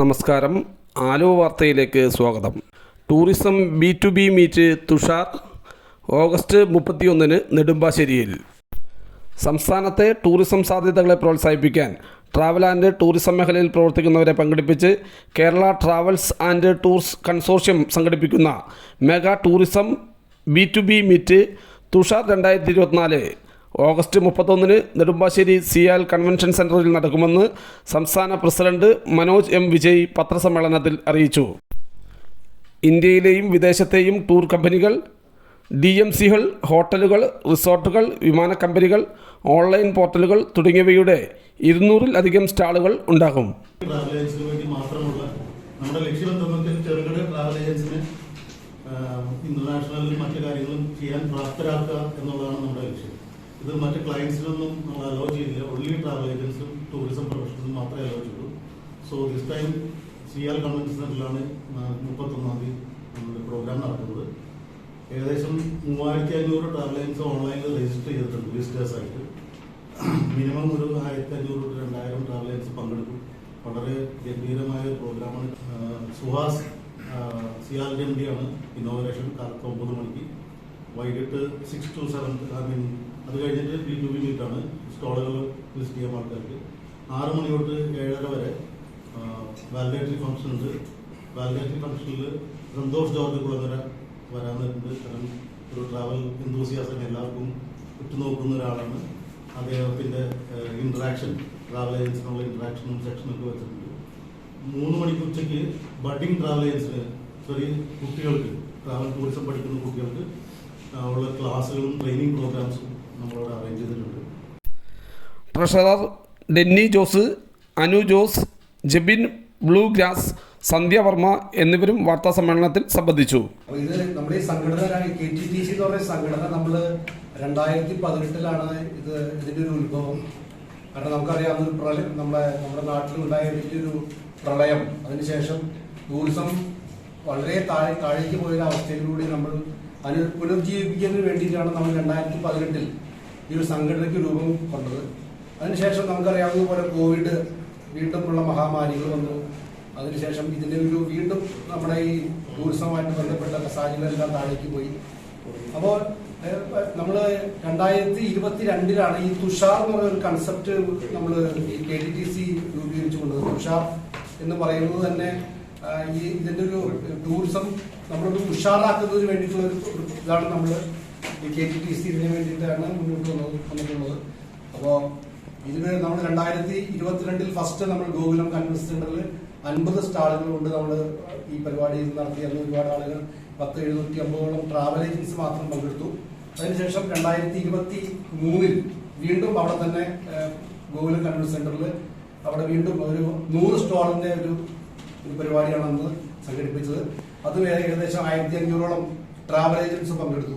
നമസ്കാരം. ആലോ വാർത്തയിലേക്ക് സ്വാഗതം. Tourism B to B meet Tushar August മുപ്പത്തിയൊന്നിന് നെടുമ്പാശ്ശേരിയിൽ. സംസ്ഥാനത്തെ ടൂറിസം സാധ്യതകളെ പ്രോത്സാഹിപ്പിക്കാൻ ട്രാവൽ ആൻഡ് ടൂറിസം മേഖലയിൽ പ്രവർത്തിക്കുന്നവരെ പങ്കെടുപ്പിച്ച് Kerala travels and tours consortium സംഘടിപ്പിക്കുന്ന mega tourism B to B meet Tushar രണ്ടായിരത്തി ഇരുപത്തിനാല്. ഓഗസ്റ്റ് മുപ്പത്തൊന്നിന് നെടുമ്പാശ്ശേരി സിയാൽ കൺവെൻഷൻ സെന്ററിൽ നടക്കുമെന്ന് സംസ്ഥാന പ്രസിഡന്റ് മനോജ് എം വിജയ് പത്രസമ്മേളനത്തിൽ അറിയിച്ചു. ഇന്ത്യയിലെയും വിദേശത്തെയും ടൂർ കമ്പനികൾ ഡി എം സികൾ ഹോട്ടലുകൾ റിസോർട്ടുകൾ വിമാന കമ്പനികൾ ഓൺലൈൻ പോർട്ടലുകൾ തുടങ്ങിയവയുടെ ഇരുന്നൂറിലധികം സ്റ്റാളുകൾ ഉണ്ടാകും. നമ്മുടെ ലക്ഷ്യം എന്തെന്ന് വെച്ചാൽ ചെറുകിട ട്രാവൽ ഏജൻസിന് ഇന്റർനാഷണലിലും മറ്റു കാര്യങ്ങളും ചെയ്യാൻ പ്രാപ്തരാക്കുക എന്നുള്ളതാണ് നമ്മുടെ ലക്ഷ്യം. ഇത് മറ്റ് ക്ലയൻസിനൊന്നും നമ്മൾ അലോ ചെയ്തില്ല ഒൺലി ട്രാവൽ ഏജൻസും ടൂറിസം പ്രൊഫഷണൽസും മാത്രമേ അലോ ചെയ്യൂ so this time C R convention സെന്ററിലാണ് മുപ്പത്തൊന്നാം തീയതി നമ്മുടെ പ്രോഗ്രാം നടക്കുന്നത്. ഏകദേശം മൂവായിരത്തി അഞ്ഞൂറ് ട്രാവൽ ഏജൻസ് ഓൺലൈനിൽ രജിസ്റ്റർ ചെയ്തിട്ടുണ്ട് വിസിറ്റേഴ്സ് ആയിട്ട്. മിനിമം ഒരു ആയിരത്തി അഞ്ഞൂറ് തൊട്ട് രണ്ടായിരം ട്രാവൽ ഏജൻസ് പങ്കെടുക്കും. വളരെ ഗംഭീരമായ ഒരു പ്രോഗ്രാമാണ് സുഹാസ് സിയാൽ എം ഡി ആണ്. ഇന്നോവേഷൻ കാലത്ത് ഒമ്പത് മണിക്ക്. വൈകിട്ട് six to seven I mean അത് കഴിഞ്ഞിട്ട് ബി ടു ബി മീറ്റാണ് സ്റ്റാളുകൾ ലിസ്റ്റ് ചെയ്യാൻ ആൾക്കാർക്ക്. ആറ് മണി തൊട്ട് ഏഴര വരെ വാലിഡേറ്ററി ഫംഗ്ഷൻ ഉണ്ട്. വാലിഡേറ്ററി ഫംഗ്ഷനിൽ സന്തോഷ് ജോർജ് കുളങ്ങര വരാനുണ്ട് കാരണം ഒരു ട്രാവൽ എന്തൂസിയാസം എല്ലാവർക്കും ഉറ്റുനോക്കുന്ന ഒരാളാണ്. അദ്ദേഹത്തിന്റെ ഇൻട്രാക്ഷൻ ട്രാവൽ ഏജൻസിനുള്ള ഇൻട്രാക്ഷനും സെക്ഷനൊക്കെ വെച്ചിട്ടുണ്ട്. മൂന്ന് മണിക്ക് ഉച്ചയ്ക്ക് ബഡിങ് ട്രാവൽ ഏജൻസിന് ചെറിയ കുട്ടികൾക്ക് ട്രാവൽ ടൂറിസം പഠിക്കുന്ന കുട്ടികൾക്ക് ഉള്ള ക്ലാസ്സുകളും ട്രെയിനിങ് പ്രോഗ്രാംസും നമ്മളവിടെ അറേഞ്ച് ചെയ്തിട്ടുണ്ട്. Treasurer Denny Jose Anu Jose Jebin Blue Grass Sandhya Varma എന്നിവരും വാർത്താ സമ്മേളനത്തിൽ സംബന്ധിച്ചു. ഇത് നമ്മുടെ ഈ സംഘടന കെ ടി ടി സി എന്ന് പറയുന്ന സംഘടന നമ്മൾ രണ്ടായിരത്തി പതിനെട്ടിലാണ് ഇത് ഇതിന്റെ ഒരു ഉത്ഭവം. കാരണം നമുക്കറിയാം ഒരു പ്രളയം നമ്മുടെ നമ്മുടെ നാട്ടിലുണ്ടായ വലിയൊരു പ്രളയം. അതിനുശേഷം ടൂറിസം വളരെ താഴെ താഴേക്ക് പോയൊരു അവസ്ഥയിലൂടെ നമ്മൾ അതിന് പുനർജീവിപ്പിക്കുന്നതിന് വേണ്ടിയിട്ടാണ് നമ്മൾ രണ്ടായിരത്തി പതിനെട്ടിൽ ഈ ഒരു സംഘടനയ്ക്ക് രൂപം കൊണ്ടത്. അതിനുശേഷം നമുക്കറിയാവുന്നതുപോലെ കോവിഡ് വീണ്ടും ഉള്ള മഹാമാരികൾ വന്നു. അതിനുശേഷം ഇതിന്റെ ഒരു വീണ്ടും നമ്മുടെ ഈ ടൂറിസവുമായിട്ട് ബന്ധപ്പെട്ട സാഹചര്യങ്ങളെല്ലാം താഴേക്ക് പോയി. അപ്പോൾ നമ്മൾ രണ്ടായിരത്തി ഇരുപത്തി രണ്ടിലാണ് ഈ തുഷാർ എന്ന് പറയുന്ന ഒരു കൺസെപ്റ്റ് നമ്മൾ ഈ കെ ഡി ടി സി രൂപീകരിച്ചു കൊണ്ടത്. തുഷാർ എന്ന് പറയുന്നത് തന്നെ ഈ ഇതിന്റെ ഒരു ടൂറിസം നമ്മളൊരു ഉഷാറാക്കുന്നതിന് വേണ്ടിയിട്ടുള്ള ഒരു ഇതാണ് നമ്മൾ കെ ടി ടി സി ഇതിന് വേണ്ടിയിട്ടാണ് മുന്നോട്ട് വന്നത് വന്നിട്ടുള്ളത്. അപ്പോൾ ഇതിന് നമ്മൾ രണ്ടായിരത്തി ഇരുപത്തിരണ്ടിൽ ഫസ്റ്റ് നമ്മൾ ഗോകുലം കൺവെൻസ് സെന്ററിൽ അൻപത് സ്റ്റാളുകൾ കൊണ്ട് നമ്മൾ ഈ പരിപാടി നടത്തി. അന്ന് ഒരുപാട് ആളുകൾ പത്ത് എഴുന്നൂറ്റി അമ്പതോളം ട്രാവൽ ഏജൻസി മാത്രം പങ്കെടുത്തു. അതിനുശേഷം രണ്ടായിരത്തി ഇരുപത്തി മൂന്നിൽ വീണ്ടും അവിടെ തന്നെ ഗോകുലം കൺവെൻസ് സെന്ററിൽ അവിടെ വീണ്ടും ഒരു നൂറ് സ്റ്റാളിന്റെ ഒരു ഒരു പരിപാടിയാണ് അന്ന് സംഘടിപ്പിച്ചത്. അത് ഏകദേശം ആയിരത്തി അഞ്ഞൂറോളം ട്രാവൽ ഏജൻസ് പങ്കെടുത്തു.